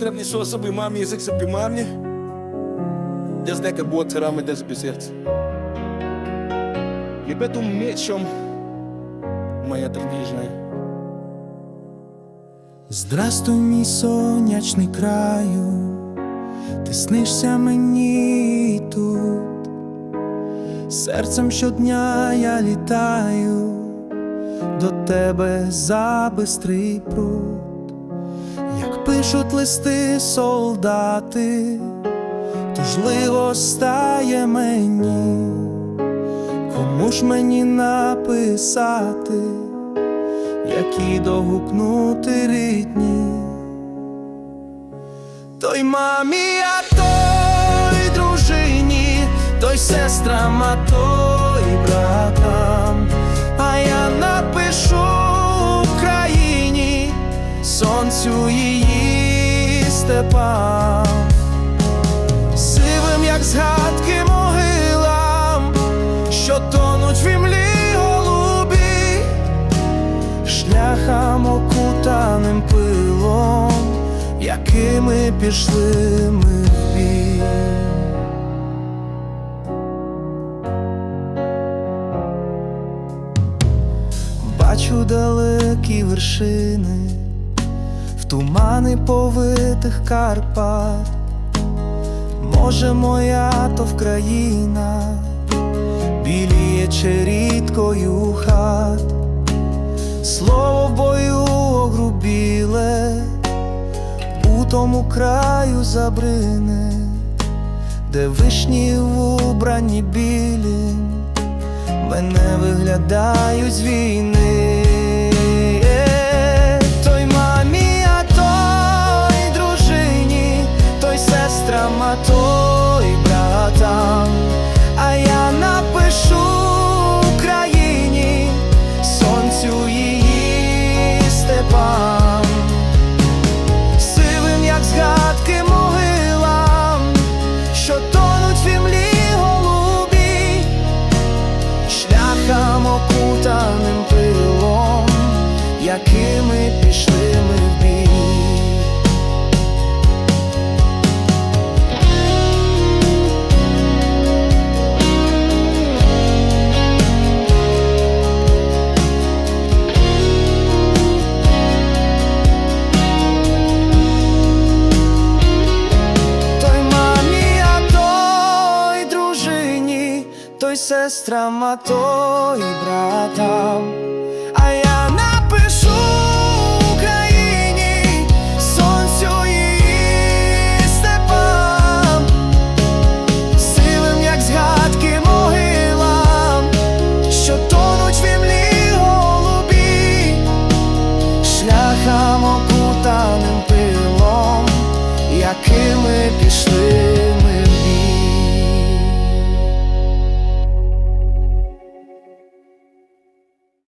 najpotrzebniejsze osoby mam język sobie mam nie Des neka było ceramy des by serce I będą mieć моя трагічна Здрастуй, мій сонячний краю, ти снишся мені тут, серцем щодня я літаю. До тебе за бистрий пруд, пишуть листи солдати, тужливо стає мені, кому ж мені написати які догукнути рідні. Той мамі, а той дружині, той сестрам, а той братам, степам, сивим, як згадки могилам, що тонуть в імлі голубі шляхам окутаним пилом, якими пішли ми в бій. Бачу далекі вершини, тумани повитих Карпат. Може, моя то Вкраїна біліє черідкою хат. Слово в бою огрубіле, у тому краю забрине, де вишні в убранні білі, мене виглядають з війни. Сестрам, а той братам. А я напишу Україні, сонцю її степам, сивим, як згадки могилам, що тонуть в імлі голубі, шляхам окутаним пилом, якими пішли